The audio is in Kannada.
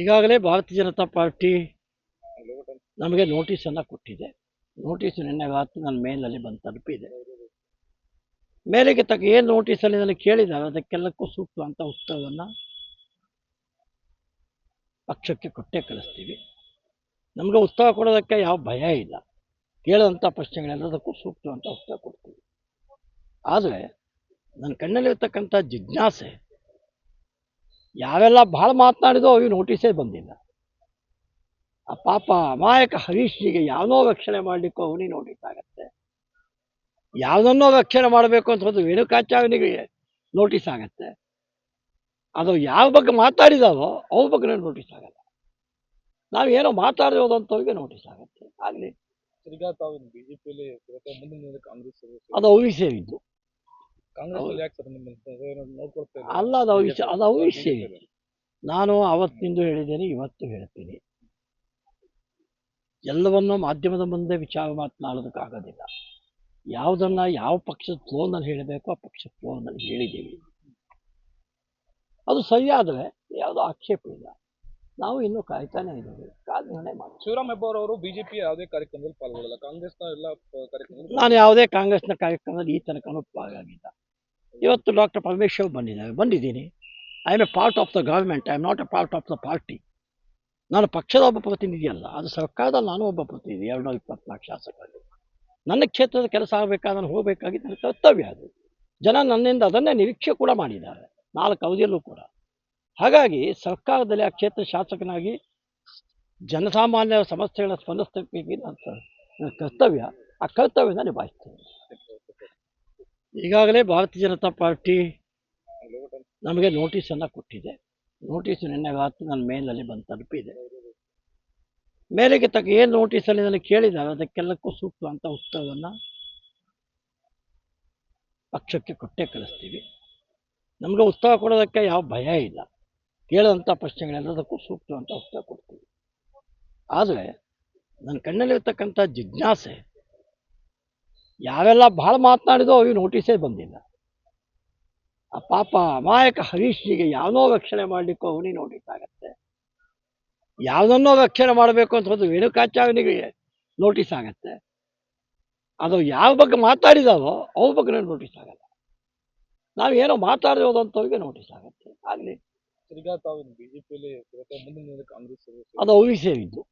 ಈಗಾಗಲೇ ಭಾರತೀಯ ಜನತಾ ಪಾರ್ಟಿ ನಮಗೆ ನೋಟಿಸನ್ನು ಕೊಟ್ಟಿದೆ. ನೋಟಿಸ್ ನಿನ್ನೆ ರಾತ್ರಿ ನನ್ನ ಮೇಲಲ್ಲಿ ಬಂದು ತಲುಪಿದೆ. ಮೇಲಿಗೆ ತಕ್ಕ ಏನು ನೋಟಿಸಲ್ಲಿ ನನಗೆ ಕೇಳಿದ್ದಾರೆ? ಅದಕ್ಕೆಲ್ಲಕ್ಕೂ ಸೂಕ್ತವಂತ ಉತ್ತರವನ್ನು ಪಕ್ಷಕ್ಕೆ ಕೊಟ್ಟೇ ಕಳಿಸ್ತೀವಿ. ನಮಗೆ ಉತ್ತರ ಕೊಡೋದಕ್ಕೆ ಯಾವ ಭಯ ಇಲ್ಲ. ಕೇಳೋಂಥ ಪ್ರಶ್ನೆಗಳೆಲ್ಲದಕ್ಕೂ ಸೂಕ್ತ ಅಂತ ಉತ್ತರ ಕೊಡ್ತೀವಿ. ಆದರೆ ನನ್ನ ಕಣ್ಣಲ್ಲಿರ್ತಕ್ಕಂಥ ಜಿಜ್ಞಾಸೆ ಯಾವೆಲ್ಲ ಭಾಳ ಮಾತನಾಡಿದೋ ಅವು ನೋಟಿಸೇ ಬಂದಿಲ್ಲ. ಆ ಪಾಪ ಅಮಾಯಕ ಹರೀಶ್ನಿಗೆ ಯಾವನೋ ರಕ್ಷಣೆ ಮಾಡಲಿಕ್ಕೂ ಅವನಿಗೆ ನೋಟಿಸ್ ಆಗತ್ತೆ. ಯಾವುದನ್ನೋ ರಕ್ಷಣೆ ಮಾಡಬೇಕು ಅಂತ ಒಂದು ರೇಣುಕಾಚಾರ್ಯನಿಗೆ ನೋಟಿಸ್ ಆಗತ್ತೆ. ಅದು ಯಾವ ಬಗ್ಗೆ ಮಾತಾಡಿದಾವೋ ಅವ್ರ ಬಗ್ಗೆ ನೋಟಿಸ್ ಆಗಲ್ಲ. ನಾವು ಏನೋ ಮಾತಾಡಿರೋದಂಥವ್ರಿಗೆ ನೋಟಿಸ್ ಆಗತ್ತೆ. ಆಗಲಿ. ತಾವು ಬಿಜೆಪಿಯಲ್ಲಿ ಅದು ಅವ್ರಿಗೆ ಸೇರಿದ್ದು ಕಾಂಗ್ರೆಸ್ ಅಲ್ಲಿ ಯಾಕೆ ಸರ್ ನಿಮ್ಮ ಏನು ನೋಡ್ಕೊಳ್ತಾ ಇಲ್ಲ? ಅಲ್ಲ ಅದು ವಿಷಯ ಅದು ವಿಷಯ. ನಾನು ಅವತ್ತಿಂದ ಹೇಳಿದ್ದೇನೆ ಇವತ್ತು ಹೇಳ್ತೀನಿ. ಎಲ್ಲವನ್ನೂ ಮಾಧ್ಯಮದ ಮುಂದೆ ವಿಚಾರ ಮಾತನಾಡೋದಕ್ಕಾಗೋದಿಲ್ಲ. ಯಾವುದನ್ನ ಯಾವ ಪಕ್ಷದ ಫ್ಲೋನಲ್ಲಿ ಹೇಳಬೇಕು ಆ ಪಕ್ಷದ ಫ್ಲೋನಲ್ಲಿ ಹೇಳಿದ್ದೀವಿ. ಅದು ಸರಿಯಾದರೆ ಯಾವುದೋ ಆಕ್ಷೇಪ ಇಲ್ಲ. ನಾವು ಇನ್ನೂ ಕಾಯ್ತಾನೆ ಇದ್ದೀವಿ. ಮಾಡಿ. ಶಿವರಾಮ್ ಹೆಬ್ಬಾರ್ ಅವರು ಬಿಜೆಪಿ ಯಾವುದೇ ಕಾರ್ಯಕ್ರಮದಲ್ಲಿ ಪಾಲ್ಗೊಳ್ಳಲ್ಲ. ಕಾಂಗ್ರೆಸ್ನ ಎಲ್ಲ ಪ- ಕಾರ್ಯಕ್ರಮದಲ್ಲಿ ನಾನು ಯಾವುದೇ ಕಾಂಗ್ರೆಸ್ನ ಕಾರ್ಯಕ್ರಮದಲ್ಲಿ ಈ ತನಕನೂ ಭಾಗಿಯಾಗಿಲ್ಲ ಇವತ್ತು ಡಾಕ್ಟರ್ ಪರಮೇಶ್ವರ್ ಬಂದಿದ್ದಾರೆ ಬಂದಿದ್ದೀನಿ. I am a part of the government I am not a part of the party ನಾನು ಪಕ್ಷದ ಒಬ್ಬ ಪ್ರತಿನಿಧಿ ಅಲ್ಲ, ಅದು ಸರ್ಕಾರದ ನಾನು ಒಬ್ಬ ಪ್ರತಿನಿಧಿ ಎರಡು ನೂರ ಇಪ್ಪತ್ನಾಲ್ಕು ಶಾಸಕರಲ್ಲಿ ನನ್ನ ಕ್ಷೇತ್ರದ ಕೆಲಸ ಆಗಬೇಕಾದ್ರೆ ನಾನು ಹೋಗಬೇಕಾಗಿ ನನ್ನ ಕರ್ತವ್ಯ ಅದು. ಜನ ನನ್ನಿಂದ ಅದನ್ನೇ ನಿರೀಕ್ಷೆ ಕೂಡ ಮಾಡಿದ್ದಾರೆ, ನಾಲ್ಕು ಅವಧಿಯಲ್ಲೂ ಕೂಡ. ಹಾಗಾಗಿ ಸರ್ಕಾರದಲ್ಲಿ ಆ ಕ್ಷೇತ್ರ ಶಾಸಕನಾಗಿ ಜನಸಾಮಾನ್ಯರ ಸಮಸ್ಯೆಗಳ ಸ್ಪಂದಿಸಬೇಕು ನನ್ನ ನನ್ನ ಕರ್ತವ್ಯ. ಆ ಕರ್ತವ್ಯನ ನಿಭಾಯಿಸ್ತೇನೆ. ಈಗಾಗಲೇ ಭಾರತೀಯ ಜನತಾ ಪಾರ್ಟಿ ನಮಗೆ ನೋಟಿಸನ್ನು ಕೊಟ್ಟಿದೆ. ನೋಟಿಸ್ ನಿನ್ನೆ ರಾತ್ರಿ ನನ್ನ ಮೇಲಲ್ಲಿ ಬಂದು ತಲುಪಿದೆ. ಮೇಲೆಗೆ ತಕ್ಕ ಏನು ನೋಟಿಸಲ್ಲಿ ನನಗೆ ಕೇಳಿದ್ದಾರೆ? ಅದಕ್ಕೆಲ್ಲಕ್ಕೂ ಸೂಕ್ತವಂತ ಉತ್ತರವನ್ನು ಪಕ್ಷಕ್ಕೆ ಕೊಟ್ಟೇ ಕಳಿಸ್ತೀವಿ. ನಮಗೆ ಉತ್ತರ ಕೊಡೋದಕ್ಕೆ ಯಾವ ಭಯ ಇಲ್ಲ. ಕೇಳಿದಂಥ ಪ್ರಶ್ನೆಗಳೆಲ್ಲದಕ್ಕೂ ಸೂಕ್ತ ಅಂತ ಉತ್ತರ ಕೊಡ್ತೀವಿ. ಆದರೆ ನನ್ನ ಕಣ್ಣಲ್ಲಿರ್ತಕ್ಕಂಥ ಜಿಜ್ಞಾಸೆ ಯಾವೆಲ್ಲ ಭಾಳ ಮಾತನಾಡಿದೋ ಅವ್ರಿಗೆ ನೋಟಿಸೇ ಬಂದಿಲ್ಲ. ಆ ಪಾಪ ಅಮಾಯಕ ಹರೀಶ್ರಿಗೆ ಯಾವನೋ ರಕ್ಷಣೆ ಮಾಡಲಿಕ್ಕೂ ಅವನಿಗೆ ನೋಟಿಸ್ ಆಗತ್ತೆ. ಯಾವುದನ್ನೋ ರಕ್ಷಣೆ ಮಾಡಬೇಕು ಅಂತ ಹೋದ್ರೆ ರೇಣುಕಾಚಾರ್ಯನಿಗೆ ನೋಟಿಸ್ ಆಗತ್ತೆ. ಅದು ಯಾವ ಬಗ್ಗೆ ಮಾತಾಡಿದಾವೋ ಅವ್ರ ಬಗ್ಗೆ ನೋಟಿಸ್ ಆಗಲ್ಲ. ನಾವು ಏನೋ ಮಾತಾಡಿರೋದಂಥವ್ರಿಗೆ ನೋಟಿಸ್ ಆಗತ್ತೆ. ಆಗಲಿ. ತಿರ್ಗಾ ತಾವು ಬಿಜೆಪಿಯಲ್ಲಿ ಕಾಂಗ್ರೆಸ್ ಅದು ಅವ್ರಿಗೆ ಸೇರಿದ್ದು.